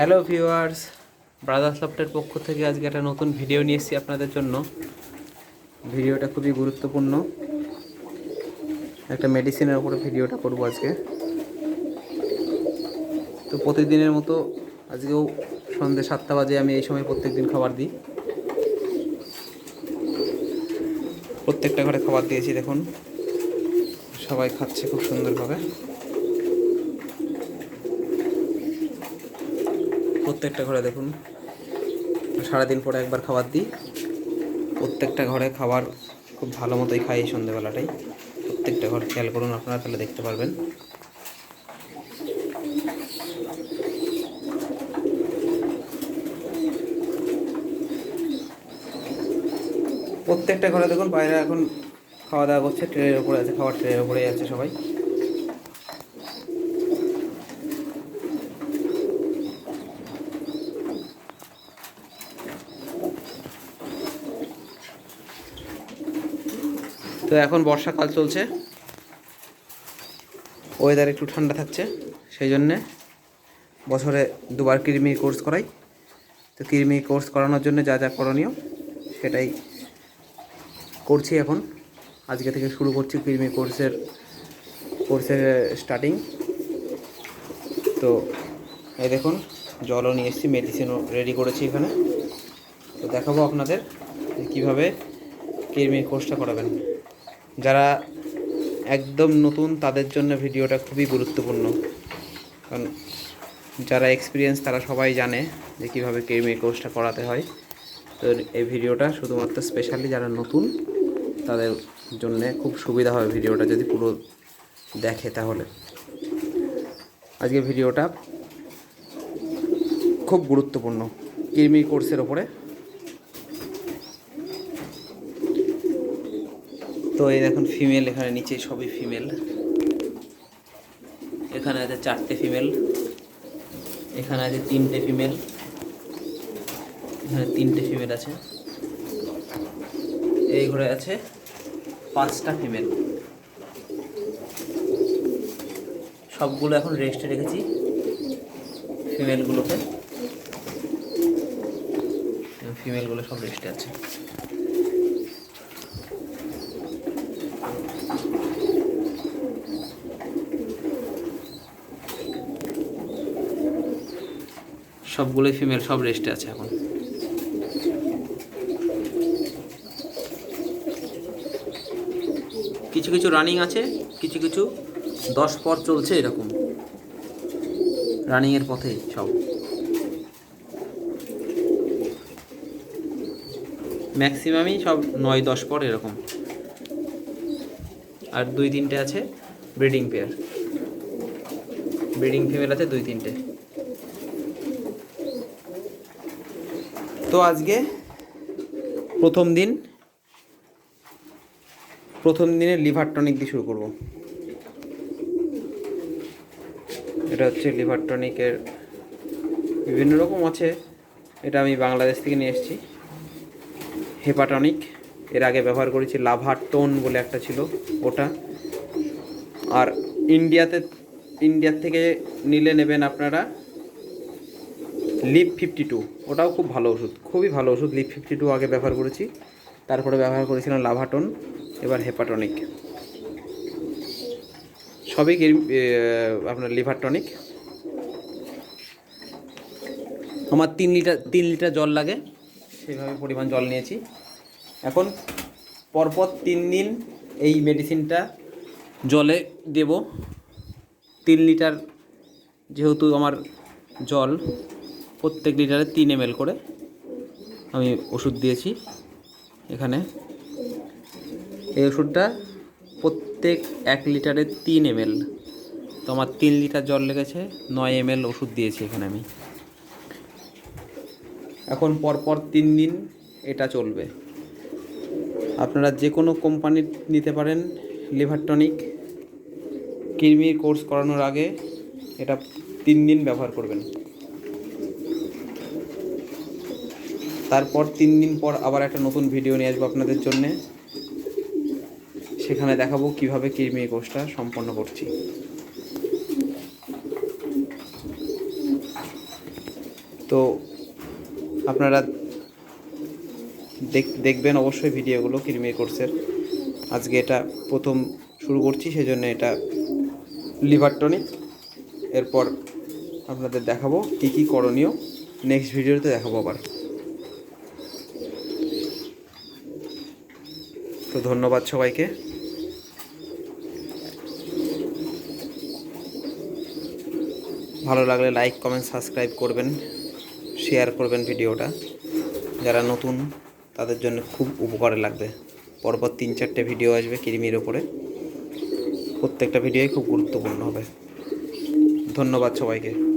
Hello viewers brothers সফটের পক্ষ থেকে আজকে একটা নতুন ভিডিও নিয়ে এসেছি আপনাদের জন্য। ভিডিওটা খুবই গুরুত্বপূর্ণ। একটা মেডিসিনের উপরে ভিডিওটা করব আজকে। তো প্রতিদিনের মতো আজকেও সন্ধ্যে সাতটা বাজে, আমি এই সময় প্রত্যেক দিন খাবার দিই। প্রত্যেকটা ঘরে খাবার দিয়েছি, দেখুন। সবাই খাচ্ছে খুব সুন্দরভাবে। প্রত্যেকটা ঘরে দেখুন, সারাদিন পরে একবার খাবার দিই। প্রত্যেকটা ঘরে খাবার খুব ভালো মতোই খাই এই সন্ধ্যেবেলাটাই প্রত্যেকটা ঘর খেয়াল করুন আপনারা, তাহলে দেখতে পারবেন। প্রত্যেকটা ঘরে দেখুন, বাইরে এখন খাওয়া দাওয়া করছে, ট্রেনের উপরে আছে, খাওয়ার ট্রেনের উপরেই আছে সবাই। তো এখন বর্ষাকাল চলছে। ওয়েদার একটু ঠান্ডা থাকছে, সেই জন্যে বছরে দুবার কৃমি কোর্স করাই। তো কৃমি কোর্স করানোর জন্য যা যা করণীয়, সেটাই করছি এখন। আজকে থেকে শুরু করছি কৃমি কোর্সের কোর্সের স্টার্টিং তো এই দেখুন, জলও নিয়ে এসেছি মেডিসিনও রেডি করেছি এখানে। তো দেখাবো আপনাদের কীভাবে কৃমি কোর্সটা করাবেন। যারা একদম নতুন, তাদের জন্য ভিডিওটা খুবই গুরুত্বপূর্ণ। কারণ যারা এক্সপিরিয়েন্স তারা সবাই জানে যে কীভাবে কৃমি কোর্সটা করাতে হয়। তো এই ভিডিওটা শুধুমাত্র স্পেশালি যারা নতুন, তাদের জন্য খুব সুবিধা হবে ভিডিওটা যদি পুরো দেখে তাহলে। আজকে ভিডিওটা খুব গুরুত্বপূর্ণ। কৃমি কোর্সের ওপরে তো এই দেখুন ফিমেল এখানে নিচে সবই ফিমেল এখানে আছে চারটে ফিমেল এখানে আছে তিনটে ফিমেল এখানে তিনটে ফিমেল আছে। এই ঘরে আছে পাঁচটা ফিমেল সবগুলো এখন রেস্টে রেখেছি ফিমেলগুলোকে ফিমেলগুলো সব রেস্টে আছে। সবগুলোই ফিমেল সব রেস্টে আছে এখন। কিছু কিছু রানিং আছে, কিছু কিছু দশ পর চলছে এরকম। রানিংয়ের পথেই সব। ম্যাক্সিমামই সব নয়, দশ পর এরকম। আর দুই তিনটে আছে ব্রিডিং পেয়ার ব্রিডিং ফিমেল আছে দুই তিনটে। তো আজকে প্রথম দিন, প্রথম দিনে লিভার টনিক দিয়ে শুরু করব। এটা হচ্ছে লিভার টনিকের বিভিন্ন রকম আছে, এটা আমি বাংলাদেশ থেকে নিয়ে এসেছি। হেপাটনিক, এর আগে ব্যবহার করেছি লাভার টোন বলে একটা ছিল ওটা। আর ইন্ডিয়াতে ইন্ডিয়ার থেকে নিলে নেবেন আপনারা লিপ ফিফটি টু ওটাও খুব ভালো ওষুধ, খুবই ভালো ওষুধ লিপ ফিফটি টু আগে ব্যবহার করেছি। তারপরে ব্যবহার করেছিলাম লাভাটন এবার হেপাটনিক সবই আপনার লিভার টনিক আমার তিন লিটার তিন লিটার জল লাগে, সেইভাবে পরিমাণ জল নিয়েছি। এখন পরপর তিন দিন এই মেডিসিনটা জলে দেব। তিন লিটার যেহেতু আমার জল প্রত্যেক লিটারে তিন এম করে আমি ওষুধ দিয়েছি এখানে। এই ওষুধটা প্রত্যেক এক লিটারে তিন এম তো আমার তিন লিটার জল লেগেছে, নয় এম ওষুধ দিয়েছি এখানে আমি। এখন পরপর তিন দিন এটা চলবে। আপনারা যে কোনো কোম্পানির নিতে পারেন লিভার টনিক। কৃমির কোর্স করানোর আগে এটা তিন দিন ব্যবহার করবেন। তারপর তিন দিন পর আবার একটা নতুন ভিডিও নিয়ে আসব আপনাদের জন্যে। সেখানে দেখাবো কীভাবে কৃমি কোর্সটা সম্পন্ন করছি। তো আপনারা দেখ দেখবেন অবশ্যই ভিডিওগুলো কৃমি কোর্সের আজকে এটা প্রথম শুরু করছি, সেজন্য এটা লিভার টনিক এরপর আপনাদের দেখাবো কী কী করণীয়। নেক্সট ভিডিওতে দেখাবো আবার। তো ধন্যবাদ সবাইকে। ভালো লাগলে লাইক কমেন্ট সাবস্ক্রাইব করবেন শেয়ার করবেন ভিডিওটা। যারা নতুন, তাদের জন্য খুব উপকারে লাগবে। পরপর তিন চারটে ভিডিও আসবে কৃমির ওপরে। প্রত্যেকটা ভিডিওই খুব গুরুত্বপূর্ণ হবে। ধন্যবাদ সবাইকে।